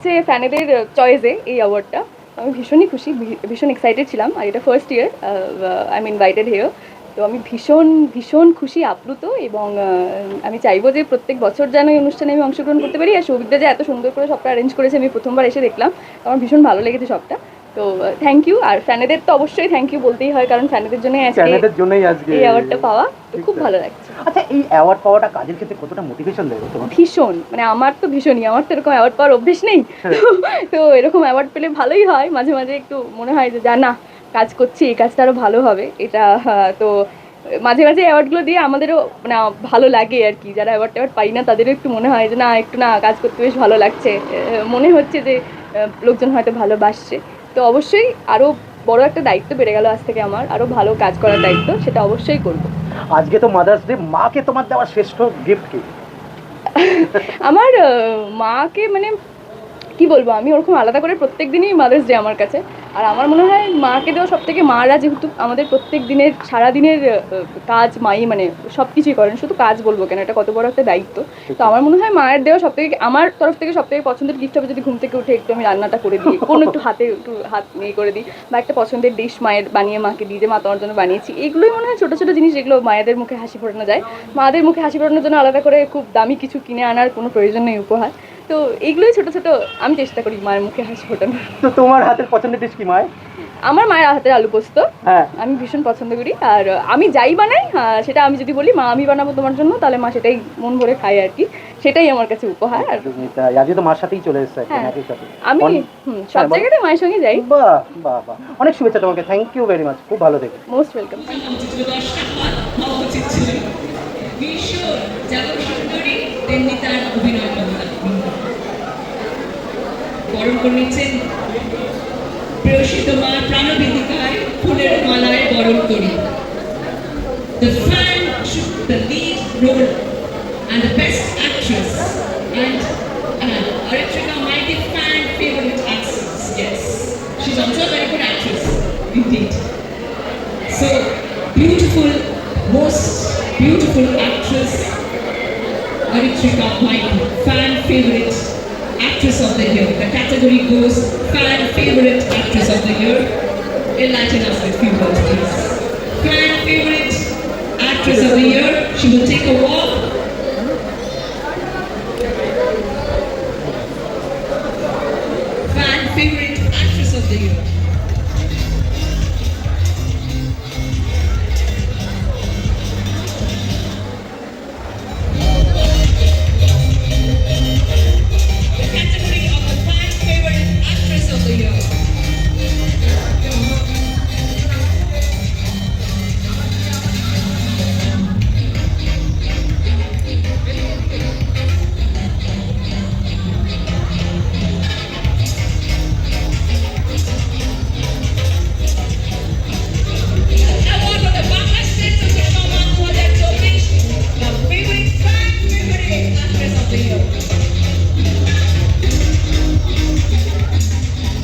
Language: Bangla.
হচ্ছে ফ্যানেদের চয়েসে এই অ্যাওয়ার্ডটা আমি ভীষণই খুশি ভীষণ এক্সাইটেড ছিলাম। আর এটা first year I am invited here তো আমি ভীষণ ভীষণ খুশি, আপ্লুত এবং আমি চাইব যে প্রত্যেক বছর যেন এই অনুষ্ঠানে আমি অংশগ্রহণ করতে পারি। আর সৌভিকদা যে এত সুন্দর করে সবটা অ্যারেঞ্জ করেছে, আমি প্রথমবার এসে দেখলাম। আমার ভীষণ ভালো লেগেছে সবটা। তো থ্যাংক ইউ আর ফ্যানেদের তো অবশ্যই থ্যাংক ইউ বলতেই হয় কারণ ফ্যানেদের জন্যই আজকে চ্যানেলের জন্যই আজকে এই অ্যাওয়ার্ডটা পাওয়া তো খুব ভালো লাগছে। আচ্ছা এই অ্যাওয়ার্ড পাওয়াটা কাজের ক্ষেত্রে কতটা মোটিভেশন দেয় তোমার? ভীষণ মানে আমার তো ভীষণই আমার তো এরকম অ্যাওয়ার্ড পাওয়ার অভ্যেস নেই। হ্যাঁ। তো এরকম অ্যাওয়ার্ড পেলে ভালোই হয় মাঝে মাঝে একটু মনে হয় যে যা না কাজ করছি এই কাজটা আরও ভালো হবে। এটা তো মাঝে মাঝে অ্যাওয়ার্ডগুলো দিয়ে আমাদেরও মানে ভালো লাগে আর কি। যারা অ্যাওয়ার্ড ট্যাওয়ার্ড পাই না তাদেরও একটু মনে হয় যে না একটু না কাজ করতে বেশ ভালো লাগছে। মনে হচ্ছে যে লোকজন হয়তো ভালোবাসছে। তো অবশ্যই আরও বড় একটা দায়িত্ব বেড়ে গেল আজ থেকে আমার আরও ভালো কাজ করার দায়িত্ব সেটা অবশ্যই করব। আজকে তো মাদার্স ডে মাকে তোমার দেওয়া শ্রেষ্ঠ গিফট কি? আমার মাকে মানে কি বলব আমি ওরকম আলাদা করে প্রত্যেক দিনই মাদার্স ডে আমার কাছে। আর আমার মনে হয় মাকে দেওয়া সব থেকে মারা যেহেতু আমাদের প্রত্যেক দিনের সারা দিনের কাজ মাই মানে সব কিছুই করেন শুধু কাজ বলব কেন এটা কত বড় একটা দায়িত্ব। তো আমার মনে হয় মায়ের দেওয়া সব থেকে আমার তরফ থেকে সব থেকে পছন্দের গিফট হবে যদি ঘুম থেকে উঠে একটু আমি রান্নাটা করে দিই কোনো একটু হাতে একটু হাত নিয়ে করে দিই বা একটা পছন্দের ডিশ মায়ের বানিয়ে মাকে দিই যে মা তোমার জন্য বানিয়েছি এগুলোই মনে হয় ছোটো ছোটো জিনিস যেগুলো মায়েদের মুখে হাসি ফোটানো যায়। মাদের মুখে হাসি ফোটানোর জন্য আলাদা করে খুব দামি কিছু কিনে আনার কোনো প্রয়োজন নেই উপহার। তো এইগুলোই ছোট ছোট। আমি চেষ্টা করি মায়ের মুখে হাসি ফোটানোর। তো তোমার হাতের পছন্দের ডিশ কি মায় আমার মায়ের হাতের আলু পোস্ত। হ্যাঁ। আমি ভীষণ পছন্দ করি। আর আমি যাই বানাই আহ, সেটা আমি যদি বলি মা আমি বানাবো তোমার জন্য তাহলে মা সেটাই মন ভরে খায় আর কি। সেটাই আমার কাছে উপহার। আর আজকে তো মার সাথেই চলে এসেছে হ্যাঁ। সাথে। আমি সব হ্যাঁ, বলো। জায়গাতে মায়ের সঙ্গে যাই। বাহ বাহ বাহ। অনেক শুভেচ্ছা তোমাকে। থ্যাংক ইউ ভেরি মাচ খুব ভালো থেকে মোস্ট ওয়েলকাম ভীষণ যেমন সুন্দরী তেমনি তার অভিনয় ক্ষমতা বরণ করে নিচ্ছেন প্রেয়সী তোমার প্রাণবিধিকায় ফুলের মালায় বরণ করি The fan should the lead role and the best actress and uh, Aritrika be fan favorite actress, yes. She's also a very good actress, indeed. So beautiful, most beautiful actress, Aritrika Mike, fan favorite actress of the year. The category goes fan favorite actress of the year. Enlighten us with few words, please. Fan favorite actress of the year. She will take a walk. Fan favorite actress of the year.